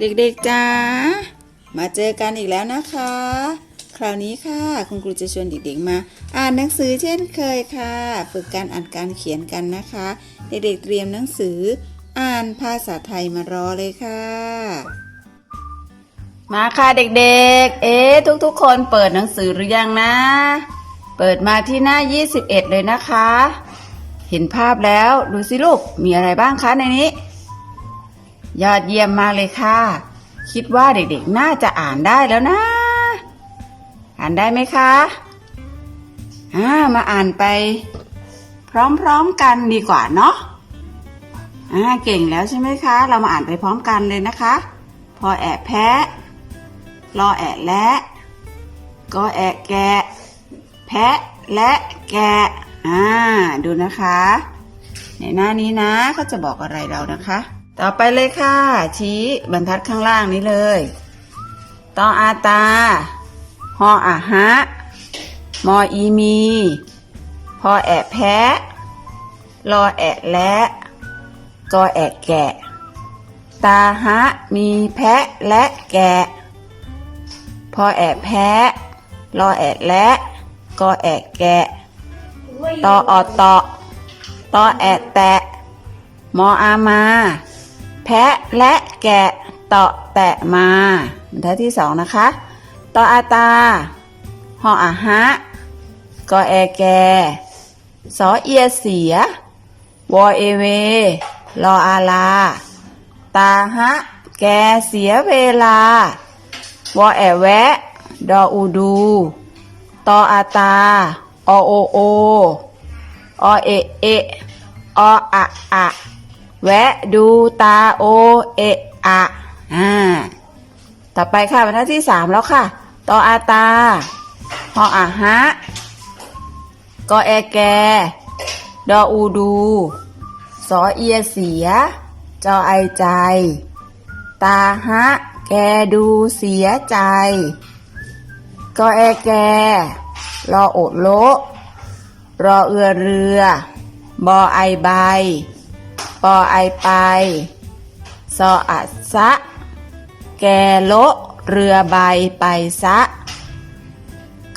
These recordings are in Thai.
เด็กๆจ้ามาเจอกันอีกแล้วนะคะ คราวนี้ค่ะคุณครูจะชวนเด็กๆมา อ่านหนังสือเช่นเคยค่ะ ฝึกการอ่านการเขียนกันนะคะ เด็กๆเตรียมหนังสือ อ่านภาษาไทยมารอเลยค่ะ มาค่ะเด็กๆ เอ๊ะทุกๆ คนเปิดหนังสือหรือยังนะ เปิดมาที่หน้า 21 เลยนะคะ เห็นภาพแล้วดูสิลูกมีอะไรบ้างคะในนี้ ยอดเยี่ยมมากเลยค่ะ คิดว่าเด็กๆ น่าจะอ่านได้แล้วนะ อ่านได้ไหมคะอ่ามาอ่านไป พร้อมๆกันดีกว่าเนาะอ่าเก่งแล้วใช่ไหมคะ เรามาอ่านไปพร้อมกันเลยนะคะ พอแอะแพะรอแอะและ ก็แอะแกะ แพะและแกะ อ่า ดูนะคะ ในหน้านี้นะเขาจะบอกอะไรเรานะคะ ต่อไปเลยค่ะ ชี้บรรทัดข้างล่างนี้เลยตออาตาฮออาหะมออีมี พอแอะแพะรอแอะและกอแอะแกะ ตาฮะมีแพะและแกะ พอแอะแพะรอแอะและกอแอะแกะตออตอตอแอะแตะ มออามา แพะและแกะเตาะแตะมาบรรทัดที่สองนะคะตออาตาหออาหะกอแอแกสอเอียเสียวอเอเวรออาลา ตาฮะ แกเสียเวลา วอแอแวะ ดออูดู ตออาตา อโอโอ อเอเอะออะอะ แวะดูตาโอเอะอะอ่าต่อไปค่ะบรรทัดที่สามแล้วค่ะตออาตาฮออะฮะกอแอแก ดออูดู สอเอียเสีย จอไอใจ ตาฮะ แกดูเสียใจ กอแอแก รอโอโลรอเอือเรือ บอไอใบ ปอไอไป ซออัดซะ แกโละเรือใบไปซะ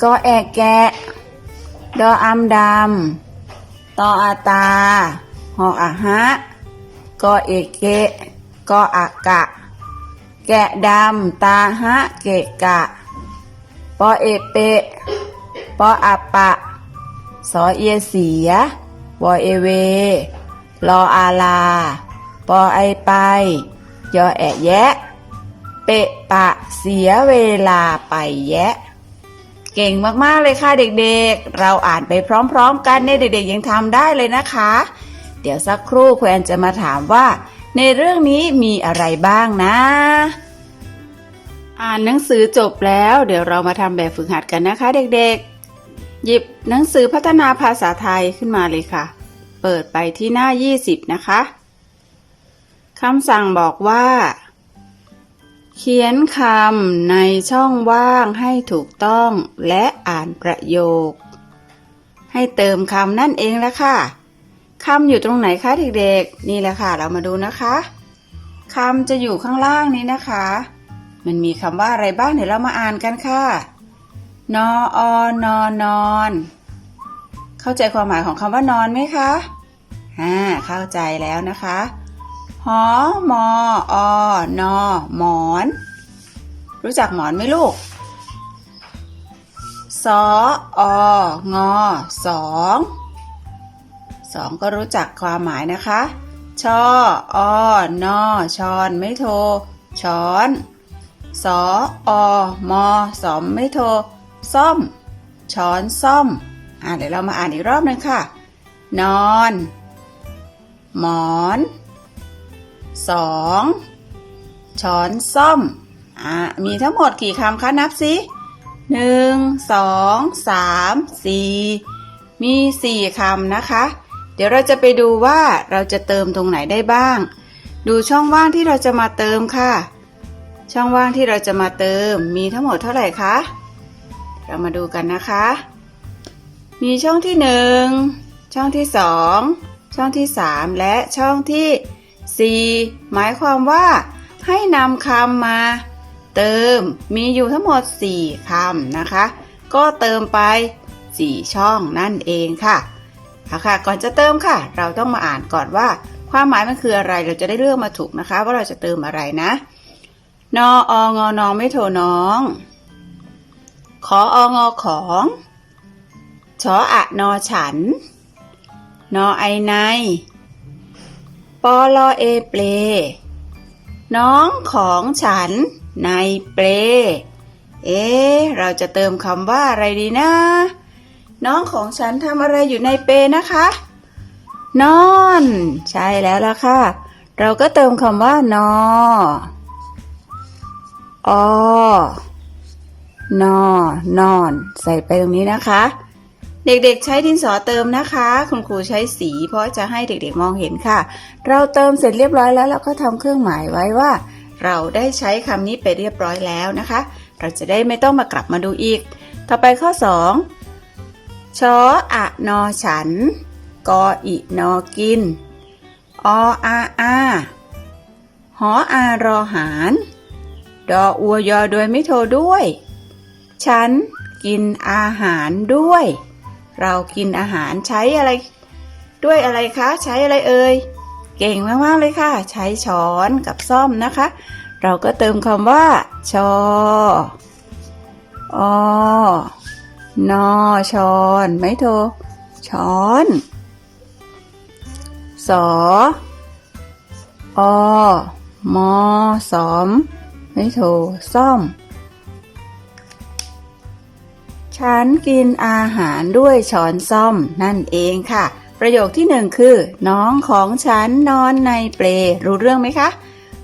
ก็แอกแกะ ดออำดำ ตออาตา หออะฮะ ก็เอกเกะ ก็อะกะ แกะดำ ตาฮะเกะกะ ปอเอเปะ ปออะปะ สอเอียเสีย วอเอเว รออาลา ปอไอไป ยอแอะแยะ เปะปะเสียเวลาไปแยะ เก่งมากๆเลยค่ะเด็กๆ เราอ่านไปพร้อมๆ กันเนี่ยเด็กๆยังทำได้เลยนะคะ เดี๋ยวสักครู่แควนจะมาถามว่า ในเรื่องนี้มีอะไรบ้างนะ อ่านหนังสือจบแล้ว เดี๋ยวเรามาทำแบบฝึกหัดกันนะคะ เด็กๆ หยิบหนังสือพัฒนาภาษาไทยขึ้นมาเลยค่ะ เปิดไปที่หน้า 20 นะคะคำสั่งบอกว่า เขียนคำในช่องว่างให้ถูกต้องและอ่านประโยค ให้เติมคำนั่นเองละค่ะคำอยู่ตรงไหนคะเด็กๆ นี่แหละค่ะ เรามาดูนะคะคำจะอยู่ข้างล่างนี้นะคะ มันมีคำว่าอะไรบ้างเดี๋ยวเรามาอ่านกันค่ะ นออนอนอน เข้าใจความหมายของคำว่านอนไหมคะอ่าเข้าใจแล้วนะคะหอมออนอหมอน รู้จักหมอนไหมลูกสอองอสองสองก็รู้จักความหมายนะคะชออนอชอนไม่โทช้อนสออมอสอมไม่โท ซ่อม ช้อนซ่อม อ่าเดี๋ยวเรามาอ่านอีกรอบหนึงค่ะ นอน หมอนสองช้อนซ่อม อ่า มีทั้งหมดกี่คำคะ นับสิหนึ่งสองสามสี่มีสี่คำนะคะ เดี๋ยวเราจะไปดูว่าเราจะเติมตรงไหนได้บ้าง ดูช่องว่างที่เราจะมาเติมค่ะ ช่องว่างที่เราจะมาเติมมีทั้งหมดเท่าไหร่คะ เรามาดูกันนะคะ มีช่องที่หนึ่งช่องที่สองช่องที่สามและช่องที่สี่หมายความว่าให้นำคำมาเติมมีอยู่ทั้งหมด 4คำนะคะ ก็เติมไป 4 ช่องนั่นเองค่ะเอาค่ะ ก่อนจะเติมค่ะ เราต้องมาอ่านก่อนว่า ความหมายมันคืออะไรเราจะได้เลือกมาถูกนะคะ ว่าเราจะเติมอะไรนะ นอองอนองไม่โทน้อง ขอองอของ ชออะนอฉัน นอไอในปอลอเอเปล น้องของฉันในเปล เอ๊เราจะเติมคำว่าอะไรดีนะ น้องของฉันทำอะไรอยู่ในเปลนะคะ นอน ใช่แล้วล่ะค่ะ เราก็เติมคำว่านออนอนอน ใส่ไปตรงนี้นะคะ เด็กๆ ใช้ดินสอเติมนะคะ คุณครูใช้สี เพราะจะให้เด็กๆมองเห็นค่ะ เราเติมเสร็จเรียบร้อยแล้วเราก็ทำเครื่องหมายไว้ว่า เราได้ใช้คำนี้ไปเรียบร้อยแล้วนะคะ เราจะได้ไม่ต้องมากลับมาดูอีก ต่อไปข้อ 2 ชออะนอฉัน กออินอกิน ออาอาหออารอหารดออัวยอโดยไม่โทรด้วย ฉันกินอาหารด้วย เรากินอาหารใช้อะไร ด้วยอะไรคะ ใช้อะไรเอ่ย เก่งมากๆเลยค่ะ ใช้ช้อนกับซ่อมนะคะ เราก็เติมคำว่า ชออนอชอนไม่โทช้อนสออมอสอม ไม่โทซ่อม ฉันกินอาหารด้วยช้อนซ่อมนั่นเองค่ะ ประโยคที่หนึ่งคือ น้องของฉันนอนในเปลรู้เรื่องไหมคะ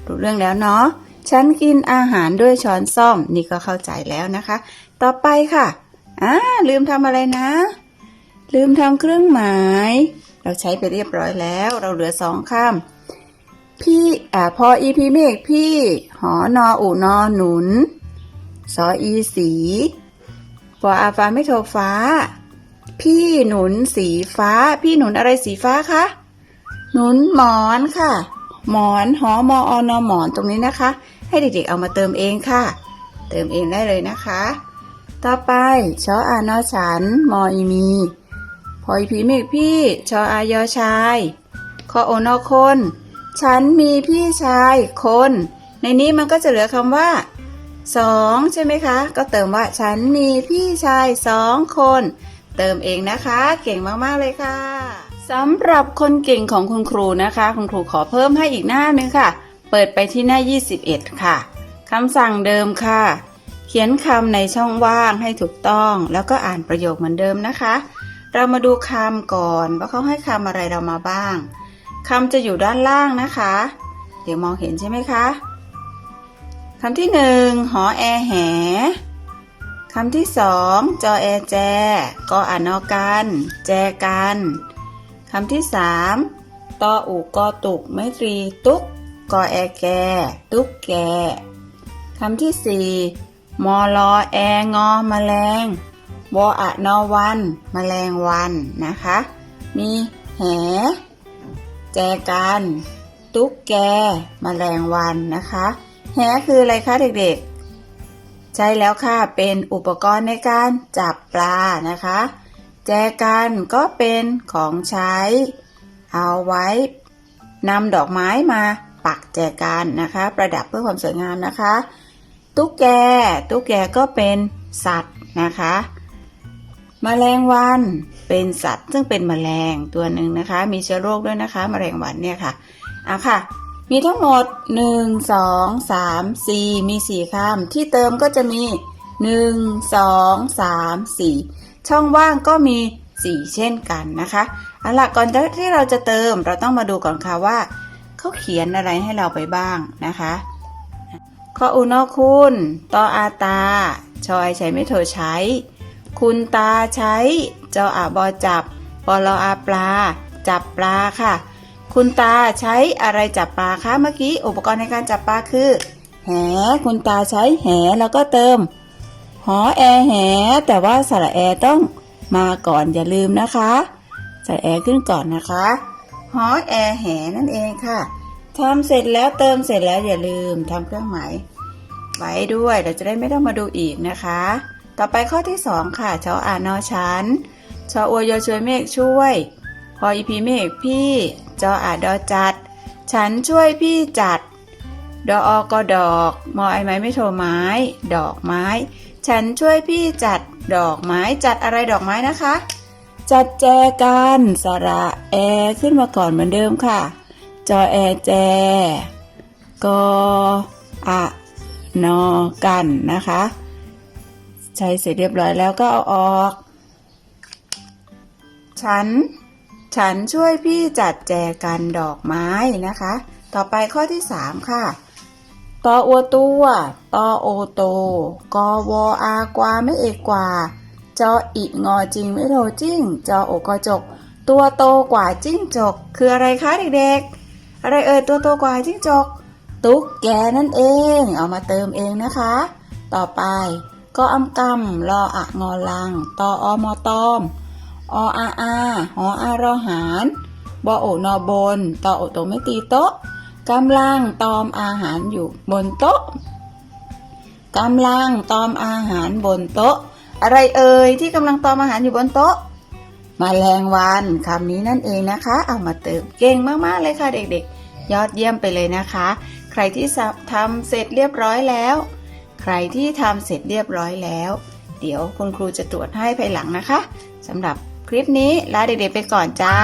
รู้เรื่องแล้วเนาะฉันกินอาหารด้วยช้อนซ่อม นี่ก็เข้าใจแล้วนะคะ ต่อไปค่ะอ่าลืมทำอะไรนะ ลืมทำเครื่องหมาย เราใช้ไปเรียบร้อยแล้ว เราเหลือสองคำพี่อ่าพออีพีเมฆพี่ หอนออูนอหนุนสออีสี ปออาฟ้าไม่โทรฟ้า พี่หนุนสีฟ้า พี่หนุนอะไรสีฟ้าคะหนุนหมอนค่ะ หมอนหอมออนอหมอนตรงนี้นะคะ ให้เด็กๆเอามาเติมเองค่ะ เติมเองได้เลยนะคะ ต่อไปชออานอฉันมออีมีพออีพีเมฆพี่ชออายอชายคอโอนอคน ฉันมีพี่ชายคน ในนี้มันก็จะเหลือคำว่า สองใช่ไหมคะ ก็เติมว่าฉันมีพี่ชายสองคน เติมเองนะคะ เก่งมาก ๆ เลยค่ะสำหรับคนเก่งของคุณครูนะคะ คุณครูขอเพิ่มให้อีกหน้าหนึงค่ะ เปิดไปที่หน้า 21 ค่ะคำสั่งเดิมค่ะ เขียนคำในช่องว่างให้ถูกต้อง แล้วก็อ่านประโยคเหมือนเดิมนะคะ เรามาดูคำก่อนว่าเขาให้คำอะไรเรามาบ้างคำจะอยู่ด้านล่างนะคะ เดี๋ยวมองเห็นใช่ไหมคะ คำที่หนึ่งหอแอแห คำที่สองจอแอแจ กออานอกัน แจกัน คำที่สามตออุกอตุกไม่ตรีตุกกอแอแก ตุกแก คำที่สี่มอลอแองอมแมลงวออะนอวันมแมลงวันนะคะ มีแห แจกัน ตุ๊กแกแมลงวันนะคะ แหคืออะไรคะเด็กๆ ใช่แล้วค่ะ เป็นอุปกรณ์ในการจับปลานะคะ แจกันก็เป็นของใช้ เอาไว้นำดอกไม้มาปักแจกันนะคะ ประดับเพื่อความสวยงามนะคะ ตุ๊กแก ตุ๊กแกก็เป็นสัตว์นะคะแมลงวันเป็นสัตว์ซึ่งเป็นแมลงตัวหนึ่งนะคะ มีเชื้อโรคด้วยนะคะแมลงวันเนี่ยค่ะอะค่ะ มีทั้งหมด 1 2 3 4 มี 4คำที่เติมก็จะมี 1 2 3 4 ช่องว่างก็มี 4 เช่นกันนะคะเอาล่ะก่อนที่เราจะเติมเราต้องมาดูก่อนค่ะว่า เขาเขียนอะไรให้เราไปบ้างนะคะข้ออุณคุณตออาตา ชอยใช้ไม่โทใช้ คุณตาใช้จออาบอจับปลออาปลา จับปลาค่ะ คุณตาใช้อะไรจับปลาคะเมื่อกี้อุปกรณ์ในการจับปลาคือ แห คุณตาใช้แหแล้วก็เติม หอแอแห แต่ว่าสระแอต้องมาก่อนอย่าลืมนะคะสระแอขึ้นก่อนนะคะ หอแอแหนั่นเองค่ะทำเสร็จแล้วเติมเสร็จแล้วอย่าลืมทำเครื่องหมายไว้ด้วยเราจะได้ไม่ต้องมาดูอีกนะคะ ต่อไปข้อที่สองค่ะชออานอฉันชออวยอช่วยเมฆช่วย พออีพีเมฆพี่ จออาดอจัด ฉันช่วยพี่จัด ดออก็ดอก มอไอไม้ไม่โทรไม้ ดอกไม้ ฉันช่วยพี่จัด ดอกไม้จัดอะไรดอกไม้นะคะ จัดแจกันสระแอขึ้นมาก่อนเหมือนเดิมค่ะ จอแอแจกออะนอกันนะคะ ใช้เสร็จเรียบร้อยแล้วก็เอาออก ฉัน ฉันช่วยพี่จัดแจกันดอกไม้นะคะ ต่อไปข้อที่สามค่ะตออัวตัวตอโอโต กอวออากวาไม่เอกกว่า จออีงอจริงไม่โทจิ้ง จอโอกอจก ตัวโตกว่าจิ้งจก คืออะไรคะเด็กๆ อะไรเอ่ยตัวโตกว่าจิ้งจก ตุ๊กแกนั่นเอง เอามาเติมเองนะคะ ต่อไป ก็อำกำรออะงอลัง ตออมอตอม ออาอาหออารอหารบอโอนอบนตอโอโตไม่ตีโต๊ะกำลังตอมอาหารอยู่บนโต๊ะกำลังตอมอาหารบนโต๊ะ อะไรเอ่ยที่กำลังตอมอาหารอยู่บนโต๊ะมแมลงวันคำนี้นั่นเองนะคะ เอามาเติมเก่งมากๆเลยค่ะเด็กๆ ยอดเยี่ยมไปเลยนะคะ ใครที่ทำเสร็จเรียบร้อยแล้ว ใครที่ทำเสร็จเรียบร้อยแล้ว เดี๋ยวคุณครูจะตรวจให้ภายหลังนะคะสำหรับ คลิปนี้ลาเด็กๆไปก่อนจ้า